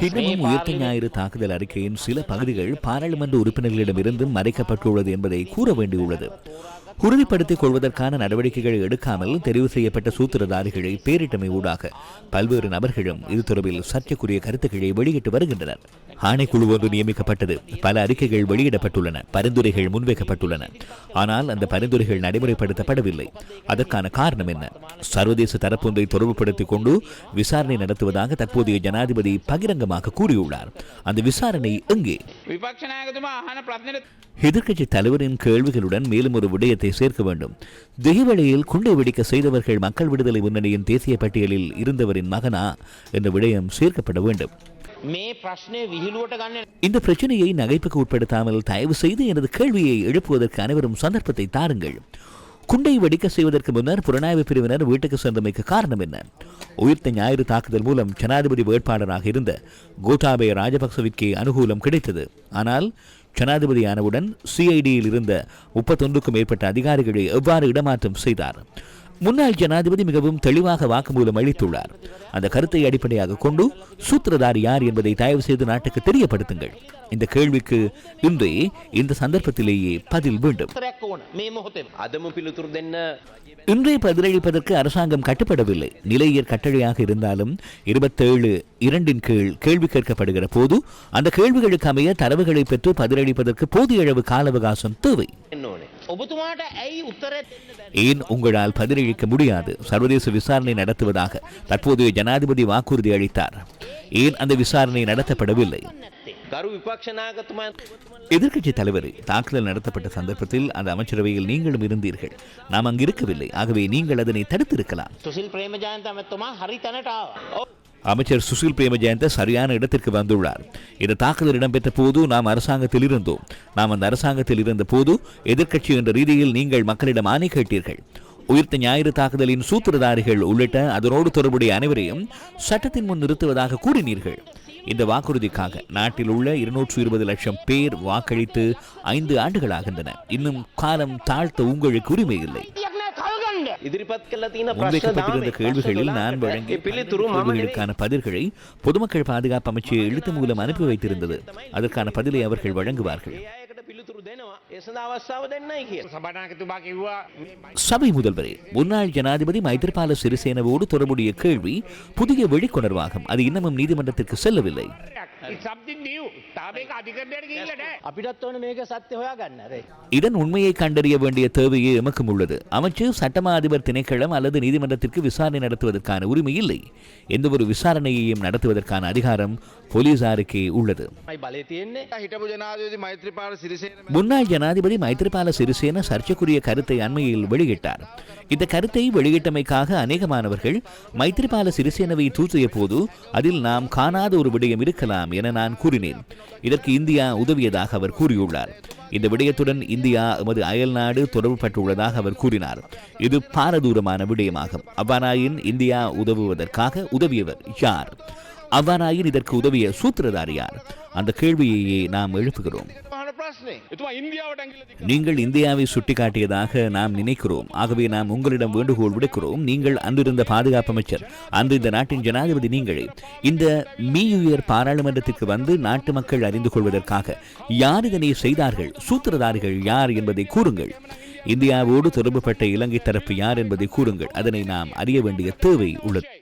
தினமும் உயிர்த்த ஞாயிறு தாக்குதல் அறிக்கையின் சில பகுதிகள் பாராளுமன்ற உறுப்பினர்களிடமிருந்து மறைக்கப்பட்டுள்ளது என்பதை கூற வேண்டியுள்ளது. உறுதிப்படுத்திக் கொள்வதற்கான நடவடிக்கைகள் எடுக்காமல் தெரிவு செய்யப்பட்ட சூத்திரதாரிகளை பேரிட்டமை ஊடாக பல்வேறு நபர்களும் இது தொடர்பில் சர்ச்சைக்குரிய கருத்துக்களை வெளியிட்டு வருகின்றனர். ஆணைக்குழு ஒன்று நியமிக்கப்பட்டது. பல அறிக்கைகள் வெளியிடப்பட்டுள்ளன. பரிந்துரைகள் முன்வைக்கப்பட்டுள்ளன. ஆனால் அந்த பரிந்துரைகள் நடைமுறைப்படுத்தப்படவில்லை. அதற்கான காரணம் என்ன? சர்வதேச தரப்பொன்றை தொடர்புபடுத்திக் கொண்டு விசாரணை நடத்துவதாக தற்போதைய ஜனாதிபதி பகிரங்கமாக கூறியுள்ளார். அந்த விசாரணை எங்கே? எதிர்கட்சி தலைவரின் கேள்விகளுடன் மேலும் ஒரு விடயத்தை மாவட்டத்தை சேர்க்க வேண்டும். திகிவழியில் குண்டு வெடிக்க செய்தவர்கள் மக்கள் விடுதலை முன்னணியின் தேசிய பட்டியலில் இருந்தவரின் மகனா என்ற விடயம் சேர்க்கப்பட வேண்டும். இந்த பிரச்சனையை நகைப்புக்கு உட்படுத்தாமல் தயவு செய்து எனது கேள்வியை எழுப்புவதற்கு அனைவரும் சந்தர்ப்பத்தை தாருங்கள். குண்டை வெடிக்க செய்வதற்கு முன்னர் புலனாய்வு பிரிவினர் வீட்டுக்கு சென்றமைக்கு காரணம் என்ன? உயிர்த்த ஞாயிறு தாக்குதல் மூலம் ஜனாதிபதி வேட்பாளராக இருந்த கோட்டாபே ராஜபக்சவிற்கு அனுகூலம் கிடைத்தது. ஆனால் ஜனாதிபதியானவுடன் சிஐடியில் இருந்த முப்பத்தொன்றுக்கும் மேற்பட்ட அதிகாரிகளை எவ்வாறு இடமாற்றம் செய்தார்? முன்னாள் ஜனாதிபதி மிகவும் தெளிவாக வாக்குமூலம் அளித்துள்ளார். அந்த கருத்தை அடிப்படையாக கொண்டு சூத்திரதாரி யார் என்பதை தயவு செய்து நாட்டுக்கு தெரியப்படுத்துங்கள். இந்த கேள்விக்கு இன்றே இந்த சந்தர்ப்பத்திலேயே பதில் வேண்டும். இன்றைய பதிலளிப்பதற்கு அரசாங்கம் கட்டுப்படவில்லை. நிலையர் கட்டளையாக இருந்தாலும் இருபத்தேழு இரண்டின் கீழ் கேள்வி கேட்கப்படுகிற போது அந்த கேள்விகளுக்கு அமைய தரவுகளை பெற்று பதிலளிப்பதற்கு போதிய அளவு கால அவகாசம் தேவை. ඔබතුමාට ඇයි උත්තරයක් දෙන්න බැරි ஏன் உங்களால் பதிலளிக்க முடியாது சர்வதேச விசாரணை நடத்துவதாக தற்போதைய ஜனாதிபதி வாக்குறுதி அளித்தார் ஏன் அந்த விசாரணை நடத்தப்படவில்லை ගරු විපක්ෂනාගතුමා எதிர்க்கட்சி தலைவர் தாக்குதல் நடத்தப்பட்ட சந்தர்ப்பத்தில் அந்த அமைச்சரவையில் நீங்களும் இருந்தீர்கள் நாம் அங்கு இருக்கவில்லை ஆகவே நீங்கள் அதனை தடுத்திருக்கலாம் அமைச்சர் சுசில் பிரேமஜயந்த சரியான இடத்திற்கு வந்துள்ளார். இந்த தாக்குதல் இடம்பெற்ற போது நாம் அரசாங்கத்தில் இருந்தோம் நாம் அந்த அரசாங்கத்தில் இருந்த போது எதிர்க்கட்சி என்ற ரீதியில் நீங்கள் மக்களிடம் ஆணை கேட்டீர்கள். உயிர்த்த ஞாயிறு தாக்குதலின் சூத்திரதாரிகள் உள்ளிட்ட அதனோடு தொடர்புடைய அனைவரையும் சட்டத்தின் முன் நிறுத்துவதாக கூறினீர்கள். இந்த வாக்குறுதிக்காக நாட்டில் உள்ள இருநூற்று இருபது லட்சம் பேர் வாக்களித்து ஐந்து ஆண்டுகள் ஆண்டுகளாகின்றன. இன்னும் காலம் தாழ்த்த உங்களுக்கு உரிமை இல்லை. முன்வைக்கப்பட்டிருந்த கேள்விகளில் நான் வழங்கிய கேள்விகளுக்கான பதில்களை பொதுமக்கள் பாதுகாப்பு அமைச்சர் எழுத்து மூலம் அனுப்பி வைத்திருந்தது. அதற்கான பதிலை அவர்கள் வழங்குவார்கள். சபை முதல்வரே முன்னாள் ஜனாதிபதி மைத்திரிபால சிறிசேனவோடு தொடர்புடைய கேள்வி புதிய வெளிக்கொணர்வாகும். அது இன்னமும் நீதிமன்றத்திற்கு செல்லவில்லை. இதன் உண்மையை கண்டறிய வேண்டிய தேவையே எமக்கும் உள்ளது அமைச்சு சட்டமா அதிபர் திணைக்களம் அல்லது நீதிமன்றத்திற்கு விசாரணை நடத்துவதற்கான உரிமை இல்லை எந்தவொரு விசாரணையையும் நடத்துவதற்கான அதிகாரம் போலீசாருக்கே உள்ளது මයි බලය තියෙන්නේ හිටපු ජනාධපති මෛත්‍රපාල සිරිසේන முன்னாள் ஜனாதிபதி மைத்திரிபால சிறிசேன சர்ச்சைக்குரிய கருத்தை அண்மையில் வெளியிட்டார் இந்த கருத்தை வெளியிட்டமைக்காக அநேகமானவர்கள் மைத்திரிபால சிறிசேனவை தூற்றிய போது அதில் நாம் காணாத ஒரு விடயம் இருக்கலாம் என நான் கூறினேன் இதற்கு இந்தியா உதவியதாக அவர் கூறியுள்ளார் இந்த விடயத்துடன் இந்தியா எமது அயல்நாடு தொடர்புபட்டுள்ளதாக அவர் கூறினார் இது பாரதூரமான விடயமாகும் அவ்வாறாயின் இந்தியா உதவுவதற்காக உதவியவர் யார் அவ்வாறாயின் இதற்கு உதவிய சூத்திரதார் யார் அந்த கேள்வியையே நாம் எழுப்புகிறோம். நீங்கள் இந்தியாவை சுட்டிக்காட்டியதாக நாம் நினைக்கிறோம். ஆகவே நாம் உங்களிடம் வேண்டுகோள் விடுக்கிறோம். நீங்கள் அன்றிருந்த பாதுகாப்பு அமைச்சர் அன்று இந்த நாட்டின் ஜனாதிபதி நீங்களே இந்த மீயுயர் பாராளுமன்றத்திற்கு வந்து நாட்டு மக்கள் அறிந்து கொள்வதற்காக யார் இதனை செய்தார்கள்? சூத்திரதாரிகள் யார் என்பதை கூறுங்கள். இந்தியாவோடு தொடர்புபட்ட இலங்கை தரப்பு யார் என்பதை கூறுங்கள். அதனை நாம் அறிய வேண்டிய தேவை உள்ளது.